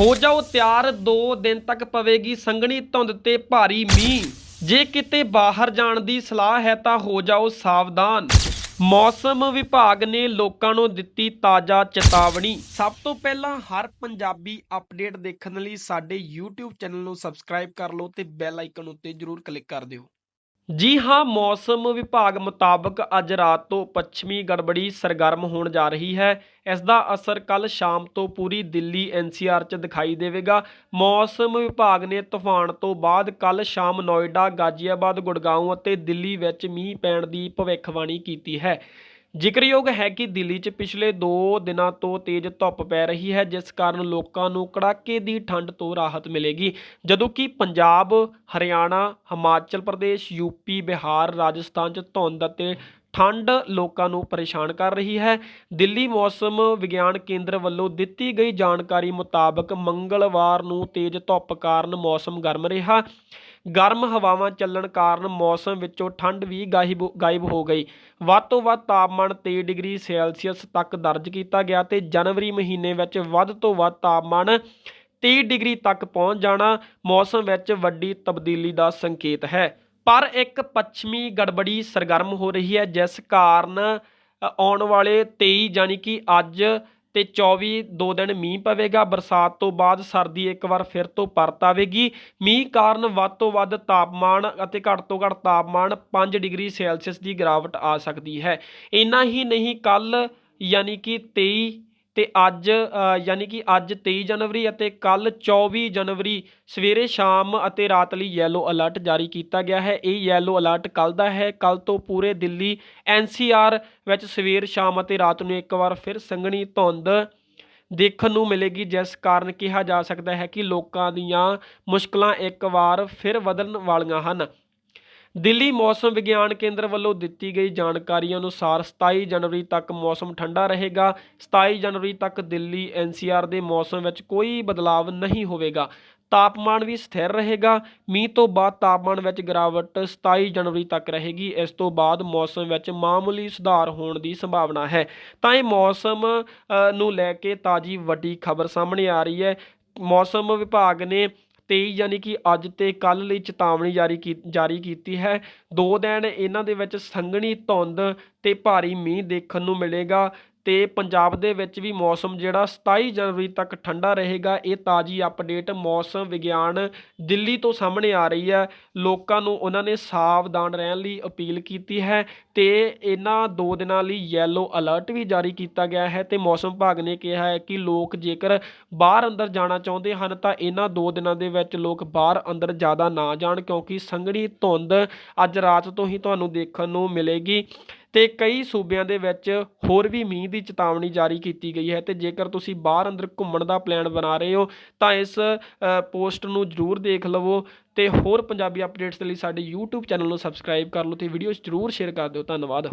ਹੋ ਜਾਓ ਤਿਆਰ 2 ਦਿਨ ਤੱਕ ਪਵੇਗੀ ਸੰਘਣੀ ਧੁੰਦ ਤੇ ਭਾਰੀ ਮੀਂਹ। ਜੇ ਕਿਤੇ ਬਾਹਰ ਜਾਣ ਦੀ ਸਲਾਹ ਹੈ ਤਾਂ ਹੋ ਜਾਓ ਸਾਵਧਾਨ। ਮੌਸਮ ਵਿਭਾਗ ਨੇ ਲੋਕਾਂ ਨੂੰ ਦਿੱਤੀ ਤਾਜ਼ਾ ਚੇਤਾਵਨੀ। ਸਭ ਤੋਂ ਪਹਿਲਾਂ ਹਰ ਪੰਜਾਬੀ ਅਪਡੇਟ ਦੇਖਣ ਲਈ ਸਾਡੇ YouTube ਚੈਨਲ ਨੂੰ ਸਬਸਕ੍ਰਾਈਬ ਕਰ ਲਓ ਤੇ ਬੈਲ ਆਈਕਨ ਉੱਤੇ ਜ਼ਰੂਰ ਕਲਿੱਕ ਕਰ ਦਿਓ। ਜੀ ਹਾਂ, ਮੌਸਮ ਵਿਭਾਗ ਮੁਤਾਬਕ ਅੱਜ ਰਾਤ ਤੋਂ ਪੱਛਮੀ ਗੜਬੜੀ ਸਰਗਰਮ ਹੋਣ ਜਾ ਰਹੀ ਹੈ। ਇਸ ਦਾ ਅਸਰ ਕੱਲ ਸ਼ਾਮ ਤੋਂ ਪੂਰੀ ਦਿੱਲੀ ਐਨਸੀਆਰ 'ਚ ਦਿਖਾਈ ਦੇਵੇਗਾ। ਮੌਸਮ ਵਿਭਾਗ ਨੇ ਤੂਫਾਨ ਤੋਂ ਬਾਅਦ ਕੱਲ ਸ਼ਾਮ ਨੋਇਡਾ, ਗਾਜ਼ੀਆਬਾਦ, ਗੁੜਗਾਉਂ ਅਤੇ ਦਿੱਲੀ ਵਿੱਚ ਮੀਂਹ ਪੈਣ ਦੀ ਭਵਿੱਖਬਾਣੀ ਕੀਤੀ ਹੈ। ਜ਼ਿਕਰਯੋਗ ਹੈ ਕਿ ਦਿੱਲੀ 'ਚ ਪਿਛਲੇ 2 ਦਿਨਾਂ ਤੋਂ ਤੇਜ਼ ਧੁੱਪ ਪੈ ਰਹੀ ਹੈ, ਜਿਸ ਕਾਰਨ ਲੋਕਾਂ ਨੂੰ ਕੜਾਕੇ ਦੀ ਠੰਡ ਤੋਂ ਰਾਹਤ ਮਿਲੇਗੀ। ਜਦੋਂ ਕਿ ਪੰਜਾਬ, ਹਰਿਆਣਾ, ਹਿਮਾਚਲ ਪ੍ਰਦੇਸ਼ ਯੂਪੀ ਬਿਹਾਰ, ਰਾਜਸਥਾਨ 'ਚ ਧੁੰਦ ਅਤੇ ਠੰਡ ਲੋਕਾਂ ਨੂੰ ਪਰੇਸ਼ਾਨ ਕਰ ਰਹੀ ਹੈ। ਦਿੱਲੀ ਮੌਸਮ ਵਿਗਿਆਨ ਕੇਂਦਰ ਵੱਲੋਂ ਦਿੱਤੀ ਗਈ ਜਾਣਕਾਰੀ ਮੁਤਾਬਕ ਮੰਗਲਵਾਰ ਨੂੰ ਤੇਜ਼ ਧੁੱਪ ਕਾਰਨ ਮੌਸਮ ਗਰਮ ਰਿਹਾ। ਗਰਮ ਹਵਾਵਾਂ ਚੱਲਣ ਕਾਰਨ ਮੌਸਮ ਵਿੱਚੋਂ ਠੰਡ ਵੀ ਗਾਇਬ ਗਾਇਬ ਹੋ ਗਈ। ਵੱਧ ਤੋਂ ਵੱਧ ਤਾਪਮਾਨ 23 ਡਿਗਰੀ ਸੈਲਸੀਅਸ ਤੱਕ ਦਰਜ ਕੀਤਾ ਗਿਆ ਤੇ ਜਨਵਰੀ ਮਹੀਨੇ ਵਿੱਚ ਵੱਧ ਤੋਂ ਵੱਧ ਤਾਪਮਾਨ 30 ਡਿਗਰੀ ਤੱਕ ਪਹੁੰਚ ਜਾਣਾ ਮੌਸਮ ਵਿੱਚ ਵੱਡੀ ਤਬਦੀਲੀ ਦਾ ਸੰਕੇਤ ਹੈ। ਪਰ ਇੱਕ ਪੱਛਮੀ ਗੜਬੜੀ ਸਰਗਰਮ ਹੋ ਰਹੀ ਹੈ, ਜਿਸ ਕਾਰਨ ਆਉਣ ਵਾਲੇ 23 ਯਾਨੀ ਕਿ ਅੱਜ ਤੇ 24 ਦੋ ਦਿਨ ਮੀਂਹ ਪਵੇਗਾ। ਬਰਸਾਤ ਤੋਂ ਬਾਅਦ ਸਰਦੀ ਇੱਕ ਵਾਰ ਫਿਰ ਤੋਂ ਪਰਤ ਆਵੇਗੀ। ਮੀਂਹ ਕਾਰਨ ਵੱਧ ਤੋਂ ਵੱਧ ਤਾਪਮਾਨ ਅਤੇ ਘੱਟ ਤੋਂ ਘੱਟ ਤਾਪਮਾਨ 5 ਡਿਗਰੀ ਸੈਲਸੀਅਸ ਦੀ ਗਿਰਾਵਟ ਆ ਸਕਦੀ ਹੈ। ਇੰਨਾ ਹੀ ਨਹੀਂ ਕੱਲ ਯਾਨੀ ਕਿ 23 ਤੇ ਅੱਜ ਯਾਨੀ ਕਿ ਅੱਜ 23 ਜਨਵਰੀ ਅਤੇ ਕੱਲ 24 ਜਨਵਰੀ ਸਵੇਰੇ ਸ਼ਾਮ ਅਤੇ ਰਾਤ ਲਈ ਯੈਲੋ ਅਲਰਟ ਜਾਰੀ ਕੀਤਾ ਗਿਆ ਹੈ। ਇਹ ਯੈਲੋ ਅਲਰਟ ਕੱਲ ਦਾ ਹੈ। ਕੱਲ ਤੋਂ ਪੂਰੇ ਦਿੱਲੀ ਐਨਸੀਆਰ ਵਿੱਚ ਸਵੇਰ, ਸ਼ਾਮ ਅਤੇ ਰਾਤ ਨੂੰ ਇੱਕ ਵਾਰ ਫਿਰ ਸੰਘਣੀ ਧੁੰਦ ਦੇਖਣ ਨੂੰ ਮਿਲੇਗੀ, ਜਿਸ ਕਾਰਨ ਕਿਹਾ ਜਾ ਸਕਦਾ ਹੈ ਕਿ ਲੋਕਾਂ ਦੀਆਂ ਮੁਸ਼ਕਲਾਂ ਇੱਕ ਵਾਰ ਫਿਰ ਵਧਣ ਵਾਲੀਆਂ ਹਨ। ਦਿੱਲੀ ਮੌਸਮ ਵਿਗਿਆਨ ਕੇਂਦਰ ਵੱਲੋਂ ਦਿੱਤੀ ਗਈ ਜਾਣਕਾਰੀ ਅਨੁਸਾਰ 27 ਜਨਵਰੀ ਤੱਕ ਮੌਸਮ ਠੰਡਾ ਰਹੇਗਾ। 27 ਜਨਵਰੀ ਤੱਕ ਦਿੱਲੀ ਐਨਸੀਆਰ ਦੇ ਮੌਸਮ ਵਿੱਚ ਕੋਈ ਬਦਲਾਵ ਨਹੀਂ ਹੋਵੇਗਾ। ਤਾਪਮਾਨ ਵੀ ਸਥਿਰ ਰਹੇਗਾ। ਮੀਂਹ ਤੋਂ ਬਾਅਦ ਤਾਪਮਾਨ ਵਿੱਚ ਗਿਰਾਵਟ 27 ਜਨਵਰੀ ਤੱਕ ਰਹੇਗੀ। ਇਸ ਤੋਂ ਬਾਅਦ ਮੌਸਮ ਵਿੱਚ ਮਾਮੂਲੀ ਸੁਧਾਰ ਹੋਣ ਦੀ ਸੰਭਾਵਨਾ ਹੈ। ਤਾਂ ਇਹ ਮੌਸਮ ਨੂੰ ਲੈ ਕੇ ਤਾਜੀ ਵੱਡੀ ਖਬਰ ਸਾਹਮਣੇ ਆ ਰਹੀ ਹੈ। ਮੌਸਮ ਵਿਭਾਗ ਨੇ 23 ਯਾਨੀ ਕਿ ਅੱਜ ਤੇ ਕੱਲ ਲਈ ਚੇਤਾਵਨੀ ਜਾਰੀ ਕੀ, ਜਾਰੀ ਕੀਤੀ ਹੈ। ਦੋ ਦਿਨ ਇਹਨਾਂ ਦੇ ਵਿੱਚ ਸੰਘਣੀ ਧੁੰਦ ਤੇ ਭਾਰੀ ਮੀਂਹ ਦੇਖਣ ਨੂੰ ਮਿਲੇਗਾ। ਤੇ ਪੰਜਾਬ ਦੇ ਵਿੱਚ ਵੀ ਮੌਸਮ ਜਿਹੜਾ 27 ਜਨਵਰੀ ਤੱਕ ਠੰਡਾ ਰਹੇਗਾ, ਇਹ ਤਾਜੀ ਅਪਡੇਟ ਮੌਸਮ ਵਿਗਿਆਨ ਦਿੱਲੀ ਤੋਂ ਸਾਹਮਣੇ ਆ ਰਹੀ ਹੈ। ਲੋਕਾਂ ਨੂੰ ਉਹਨਾਂ ਨੇ ਸਾਵਧਾਨ ਰਹਿਣ ਲਈ ਅਪੀਲ ਕੀਤੀ ਹੈ ਤੇ ਇਹਨਾਂ ਦੋ ਦਿਨਾਂ ਲਈ ਯੈਲੋ ਅਲਰਟ ਵੀ ਜਾਰੀ ਕੀਤਾ ਗਿਆ ਹੈ ਤੇ ਮੌਸਮ ਵਿਭਾਗ ਨੇ ਕਿਹਾ ਹੈ ਕਿ ਲੋਕ ਜੇਕਰ ਬਾਹਰ ਅੰਦਰ ਜਾਣਾ ਚਾਹੁੰਦੇ ਹਨ ਤਾਂ ਇਹਨਾਂ ਦੋ ਦਿਨਾਂ ਦੇ ਵਿੱਚ ਲੋਕ ਬਾਹਰ ਅੰਦਰ ਜ਼ਿਆਦਾ ਨਾ ਜਾਣ ਕਿਉਂਕਿ ਸੰਘਣੀ ਧੁੰਦ ਅੱਜ ਰਾਤ ਤੋਂ ਹੀ ਤੁਹਾਨੂੰ ਦੇਖਣ ਨੂੰ ਮਿਲੇਗੀ। ਤੇ ਕਈ ਸੂਬਿਆਂ ਦੇ ਵਿੱਚ ਹੋਰ ਵੀ ਮੀਂਹ ਦੀ ਚੇਤਾਵਨੀ ਜਾਰੀ ਕੀਤੀ ਗਈ ਹੈ ਤੇ ਜੇਕਰ ਤੁਸੀਂ ਬਾਹਰ ਅੰਦਰ ਘੁੰਮਣ ਦਾ ਪਲਾਨ ਬਣਾ ਰਹੇ ਹੋ, ਤਾਂ ਇਸ ਪੋਸਟ ਨੂੰ ਜਰੂਰ ਦੇਖ ਲਵੋ ਤੇ ਹੋਰ ਪੰਜਾਬੀ ਅਪਡੇਟਸ ਦੇ ਲਈ ਸਾਡੇ YouTube ਚੈਨਲ ਨੂੰ ਸਬਸਕ੍ਰਾਈਬ ਕਰ ਲਓ ਤੇ ਵੀਡੀਓ ਜ਼ਰੂਰ ਸ਼ੇਅਰ ਕਰ ਦਿਓ। ਧੰਨਵਾਦ।